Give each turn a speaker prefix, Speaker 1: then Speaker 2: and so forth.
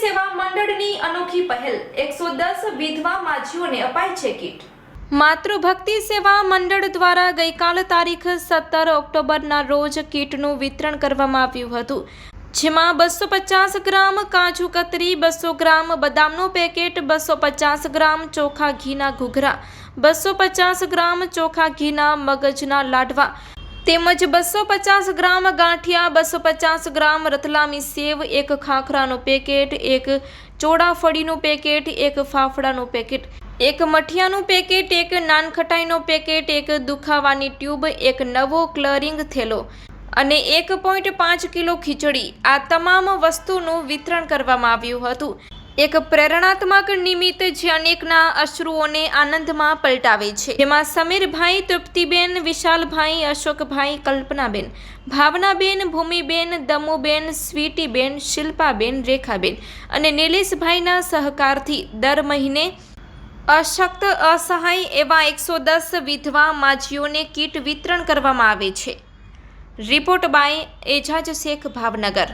Speaker 1: સેવા મંડળની અનોખી પહેલ. એકસો દસ વિધવા માછીઓને અપાય છે કીટ.
Speaker 2: માતૃભક્તિ સેવા મંડળ દ્વારા ગઈકાલ તારીખ સત્તર ઓક્ટોબરના રોજ કીટનું વિતરણ કરવામાં આવ્યું હતું. જેમાં બસો પચાસ ગ્રામ કાજુ કતરી, બસો ગ્રામ બદામનું પેકેટ, બસો પચાસ ગ્રામ ચોખા ઘીના ઘૂઘરા, બસો પચાસ ગ્રામ ચોખા ઘીના મગજના લાડવા તેમજ બસો પચાસ ગ્રામ ગાંઠિયા બસો પચાસ ગ્રામ રતલામી સેવ, એક ખાખરાનું પેકેટ, એક ચોળાફળીનું પેકેટ, એક ફાફડાનું પેકેટ, એક મઠિયાનું પેકેટ, એક નાનખટાઈનો પેકેટ, એક દુખાવાની ટ્યુબ, એક નવો ક્લરિંગ થેલો અને એક પોઈન્ટ પાંચ કિલો ખીચડી આ તમામ વસ્તુનું વિતરણ કરવામાં આવ્યું હતું. એક પ્રેરણાત્મક નિમિત્ત જે અનેકના અશ્રુઓને આનંદમાં પલટાવે છે. જેમાં સમીરભાઈ, તૃપ્તિબેન, વિશાલભાઈ, અશોકભાઈ, કલ્પનાબેન, ભાવનાબેન, ભૂમિબેન, દમુબેન, સ્વીટીબેન, શિલ્પાબેન, રેખાબેન અને નિલેશભાઈના સહકારથી દર મહિને અશક્ત, અસહાય એવા એકસો દસ વિધવા માજીઓને કીટ વિતરણ કરવામાં આવે છે. Report by Ejaz Shaikh Bhavnagar.